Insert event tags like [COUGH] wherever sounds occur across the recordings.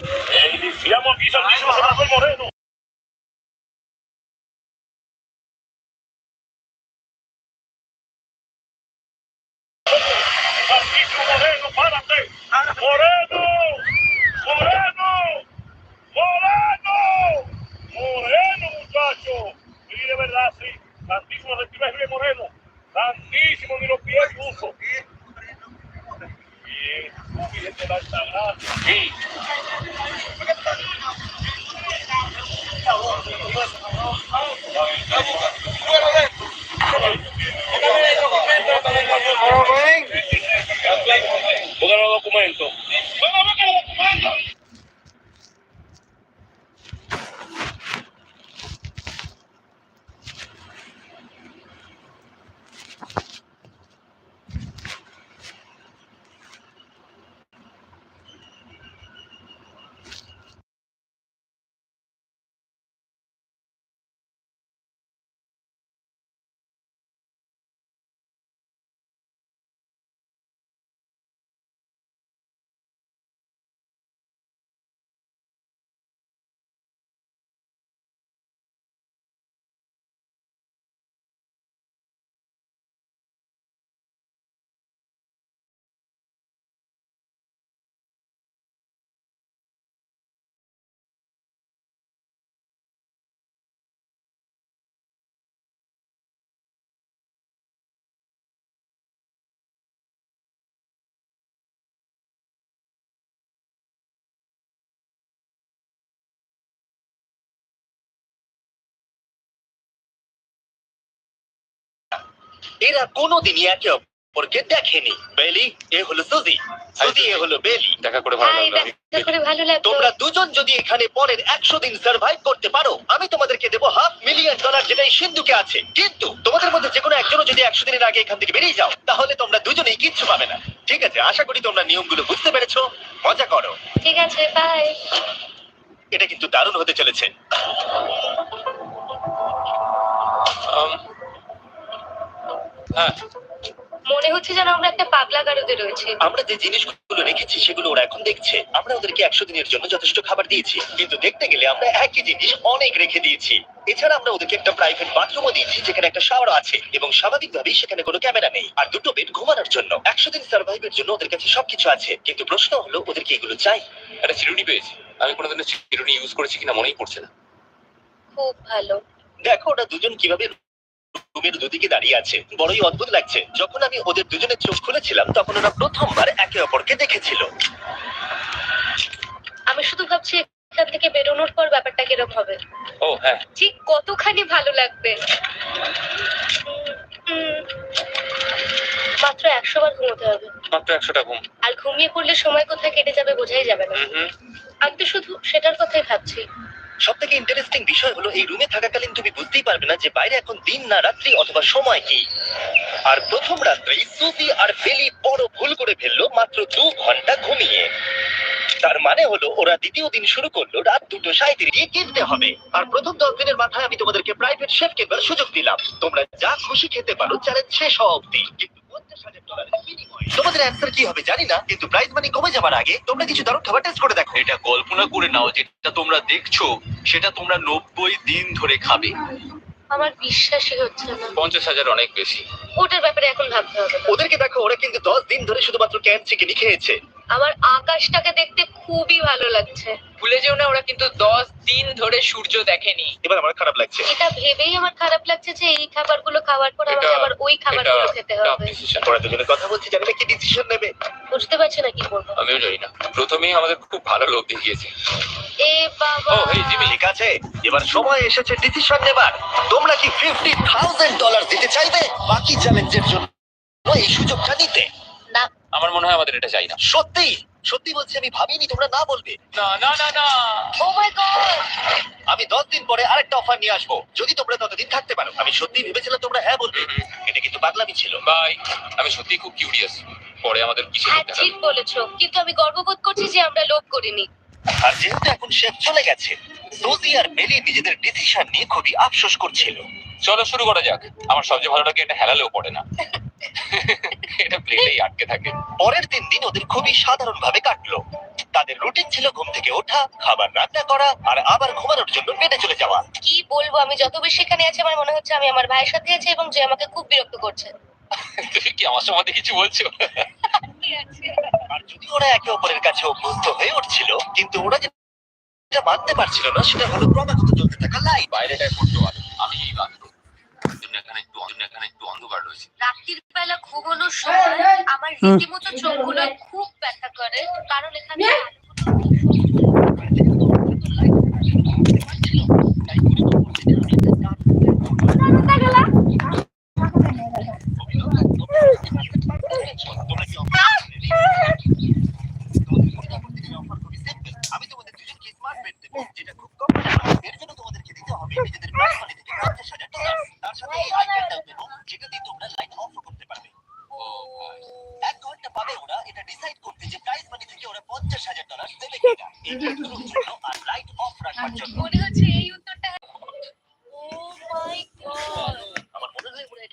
E iniciamos quizás el Rafael Moreno. এরা কোনোদিনই একে অপরকে দেখেনি। বেলি এ হলো সুজি। সুজি এ হলো বেলি। দেখা করে ভালো হাই লাগল। দেখা করে ভালো লাগল। তোমরা দুজন যদি এখানে পরের একশো দিন সার্ভাইভ করতে পারো আমি তোমাদেরকে দেবো হাফ মিলিয়ন ডলার যেটা এই সিন্ধুকে আছে। কিন্তু তোমাদের মধ্যে যে কোনো একজনও যদি একশো দিনের আগে এখান থেকে বেরিয়ে যাও তাহলে তোমরা দুজনেই কিচ্ছু পাবে না। ঠিক আছে আশা করি তোমরা নিয়মগুলো বুঝতে পেরেছ। মজা করো। ঠিক আছে বাই এটা কিন্তু দারুণ হতে চলেছে। Um, হ্যাঁ। মনে হচ্ছে যেন আমরা একটা পাগলা গারদে রয়েছে। আমরা যে জিনিসগুলো রেখেছি সেগুলো ওরা এখন দেখছে। আমরা ওদেরকে একশো দিনের জন্য যথেষ্ট খাবার দিয়েছি। কিন্তু দেখতে গেলে আমরা একই জিনিস অনেক রেখে দিয়েছি। এছাড়া আমরা ওদেরকে একটা প্রাইভেট বাথরুমও দিয়েছি যেখানে একটা শাওয়ার আছে এবং স্বাভাবিকভাবেই সেখানে কোনো ক্যামেরা নেই আর দুটো বেড ঘুমানোর জন্য। একশো দিন সার্ভাইভের জন্য ওদের কাছে সবকিছু আছে। কিন্তু প্রশ্ন হলো ওদেরকে এগুলো চাই? একটা চিরুনি পেয়েছি। আমি কোনোদিনও চিরুনি ইউজ করেছি কিনা মনেই পড়ছে না। খুব ভালো। দেখো ওরা দুজন কীভাবে রুমের দুদিকে দাঁড়িয়ে আছে। বড়ই অদ্ভুত লাগছে। যখন আমি ওদের দুজনের চোখ খুলেছিলাম তখন ওরা প্রথমবার একে অপরকে দেখেছিল। আমি শুধু ভাবছি এখান থেকে বেরোনোর পর ব্যাপারটা কীরকম হবে। ও হ্যাঁ। ঠিক কতখানি ভালো লাগবে। উম, মাত্র একশো বার ঘুমোতে হবে। মাত্র একশোটা ঘুম। আর ঘুমিয়ে পড়লে সময় কোথায় কেটে যাবে বোঝাই যাবে না। হুম। আমি তো শুধু সেটার কথাই ভাবছি। সব থেকে ইন্টারেস্টিং বিষয় হলো, এই রুমে থাকাকালীন তুমি বুঝতেই পারবে না যে বাইরে এখন দিন না রাত্রি অথবা সময় কি। আর প্রথম রাত্রেই সুফি আর বেলি বড় ভুল করে ফেলল মাত্র দু ঘণ্টা ঘুমিয়ে। তার মানে হলো, ওরা দ্বিতীয় দিন শুরু করল রাত দুটো সাঁত্রিশে কিনতে হবে। আর প্রথম দশ দিনের মাথায় আমি তোমাদেরকে প্রাইভেট শেফ কেনার সুযোগ দিলাম। তোমরা যা খুশি খেতে পারো চ্যালেঞ্জ শেষ হওয়া অব্দি কিন্তু পঞ্চাশ হাজার তোমাদের অ্যান্সার কি হবে জানি না কিন্তু প্রাইজ মানি কমে যাবার আগে তোমরা কিছু দারুণ খাবার টেস্ট করে দেখো। এটা কল্পনা করে নাও যেটা তোমরা দেখছ সেটা তোমরা নব্বই দিন ধরে খাবে। আমার বিশ্বাসই হচ্ছে না। পঞ্চাশ হাজার অনেক বেশি। ওটার ব্যাপারে এখন ভাবতে হবে ওদেরকে দেখো ওরা কিন্তু দশ দিন ধরে শুধুমাত্র ক্যান চিকেনই খেয়েছে। আমার আকাশটাকে দেখতে খুবই ভালো লাগছে। ভুলে যেও না ওরা কিন্তু দশ দিন ধরে সূর্য দেখেনি। এবার আমার খারাপ লাগছে। এটা ভেবেই আমার খারাপ লাগছে যে এই খাবারগুলো খাওয়ার পর আমাকে আবার ওই খাবারগুলো খেতে হবে। ওরা দুজনে কথা বলছে জানি না কি ডিসিশন নেবে। বুঝতে পারছি না কি করব। আমিও জানি না। প্রথমেই আমাদের খুব ভালো লোক দেখিয়েছে। এ বাবা। ও, এই জিমি। ঠিক আছে এবার সময় এসেছে ডিসিশন নেবার। তোমরা কি ফিফটি থাউজেন্ড ডলার দিতে চাইবে? বাকি চ্যালেঞ্জের জন্য এই সুযোগটা নিতে। না আমার মনে হয় আমাদের এটা চাই না। সত্যি? সত্যি বলছি আমি ভাবিনি তোমরা না বলবে। না না না না। ও মাই গড আমি দশ দিন পরে আরেকটা অফার নিয়ে আসব। যদি তোমরা ততদিন থাকতে পারো আমি সত্যি ভেবেছিলাম তোমরা হ্যাঁ বলবে। এটা কিন্তু পাগলামি ছিল। বাই আমি সত্যি খুব কিউরিয়াস পরে আমাদের কিছু হ্যাঁ ঠিক বলেছ। কিন্তু আমি গর্ববোধ করছি যে আমরা লোভ করিনি। আর যেহেতু এখন শেফ চলে গেছে রোজি আর মেলি নিজেদের ডিসিশন নিয়ে খুবই আফসোস করছিল। চলো শুরু করা যাক। আমার সবচেয়ে ভালো লাগে এটা হেলালেও পড়ে না। এটা প্লেটেই আটকে থাকে। পরের তিন দিন ওদের খুবই সাধারণভাবে কাটলো। তাদের রুটিন ছিল ঘুম থেকে ওঠা খাবার রান্না করা আর আবার ঘুমানোর জন্য বেডে চলে যাওয়া। কি বলব আমি যত বেশি এখানে আছি আমার মনে হচ্ছে আমি আমার ভাইয়ের সাথে আছি এবং যে আমাকে খুব বিরক্ত করছে। তুমি কি আমার সম্বন্ধে কিছু বলছো? [LAUGHS] আর যদি ওরা একে অপরের কাছে অভ্যস্ত হয়ে উঠছিল কিন্তু ওরা যেটা মানতে পারছিল না সেটা হলো ক্রমাগত চলতে থাকা লাইট বাইরেটায় পড়তো আলো। আমি এই বাথরুম। এখানে একটু এখানে একটু অন্ধকার রয়েছে। রাত্রির বেলা ঘুমানোর সময় আমার রীতিমতো চোখগুলো খুব ব্যথা করে কারণ এখানে তোমরা আমি তোমাদের দুজনকে স্মার্ট বেড দেবো যেটা খুব কম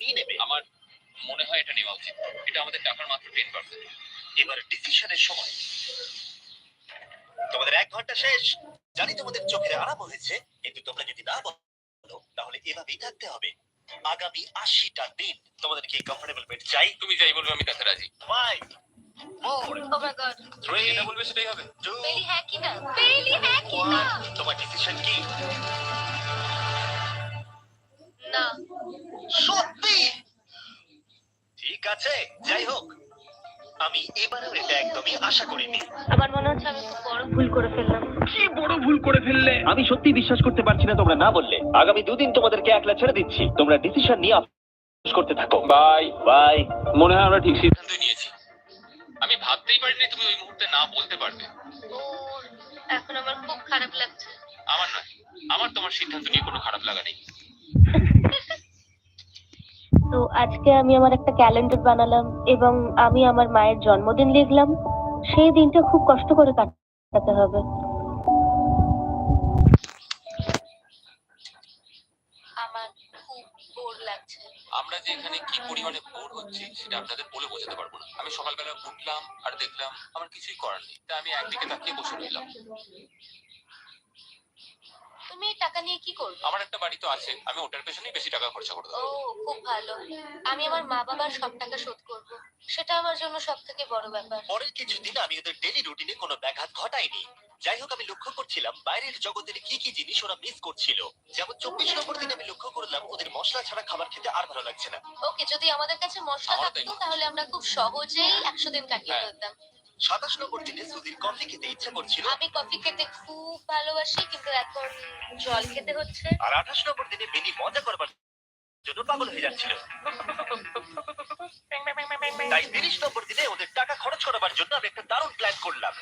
নিয়ে নেবে? আমার মনে হয় এটা নেওয়া উচিত। এটা আমাদের টাকার মাত্র টেন পার্সেন্ট এবার ডিসিশনের সময়। তোমাদের এক ঘণ্টা শেষ। জানি তোমাদের চোখের আরাম হয়েছে কিন্তু তোমরা যদি না বলো তাহলে এভাবেই থাকতে হবে। আগামী আশিটা দিন তোমাদের কি কমফোর্টেবল বেড চাই। তুমি যাই বলবে আমি তাতে রাজি। ফাইভ ফোর মাই গড বলবে সেটাই হবে। হ্যাঁ কি না হ্যাঁ কি না। ওয়ান তোমার ডিসিশন কি? না। সত্যি ঠিক আছে? যাই হোক আমি এবারেও এটা একদমই আশা করিনি। আমার মনে হচ্ছে আমি খুব বড় ভুল করে ফেললাম। কি বড় ভুল করে ফেললে? আমি সত্যি বিশ্বাস করতে পারছি না তোমরা না বললে। আগামী দুদিন তোমাদেরকে একলা ছেড়ে দিচ্ছি। তোমরা ডিসিশন নিয়ে আফসোস করতে থাকো। বাই। বাই। মনে হয় আমরা ঠিক সিদ্ধান্তই নিয়েছি। আমি ভাবতেই পারিনি তুমি ওই মুহূর্তে না বলতে পারবে এখন আমার খুব খারাপ লাগছে। আমার নয় আমার তোমার সিদ্ধান্ত নিয়ে কোনো খারাপ লাগা নেই। [LAUGHS] তো আজকে আমি আমার একটা ক্যালেন্ডার বানালাম এবং আমি আমার মায়ের জন্মদিন লিখলাম। সেই দিনটা খুব কষ্ট করে কাটাতে হবে। আমার খুব বোর লাগছে। আমরা যে এখানে কি পরিমাণে বোর হচ্ছি সেটা আপনাদের বলে বোঝাতে পারব না। আমি সকালবেলা উঠলাম আর দেখলাম আমার কিছুই করার নেই। তা আমি একদিকে তাকিয়ে বসে রইলাম। টাকা নিয়ে কি করবে? আমার একটা বাড়ি তো আছে আমি ওটার পেছনেই বেশি টাকা খরচা করে ও দেবো খুব ভালো। আমি আমার মা বাবার সব টাকা শোধ করব। সেটা আমার জন্য সব থেকে বড় ব্যাপার। পরের কিছুদিন আমি ওদের ডেলি রুটিনে কোনো ব্যাঘাত ঘটাইনি। যাই হোক আমি লক্ষ্য করছিলাম বাইরের জগতের কি কি জিনিস ওরা মিস করছিল। যেমন চব্বিশ নম্বর দিন আমি লক্ষ্য করলাম ওদের মশলা ছাড়া খাবার খেতে আর ভালো লাগছে না। ওকে যদি আমাদের কাছে মশলা তাই থাকতো মনে তাহলে আমরা খুব সহজেই একশো দিন কাটিয়ে হ্যাঁ। ফেলতাম। সাতাশ নম্বর দিনে সুধীর কফি খেতে ইচ্ছে করছিল। আমি কফি খেতে খুব ভালোবাসি কিন্তু এখন জল খেতে হচ্ছে। আর আঠাশ নম্বর দিনে বেনি মজা করবার জন্য পাগল হয়ে যাচ্ছিল। তাই তিরিশ নম্বর দিনে ওদের টাকা খরচ করাবার জন্য আমি একটা দারুণ প্ল্যান করলাম।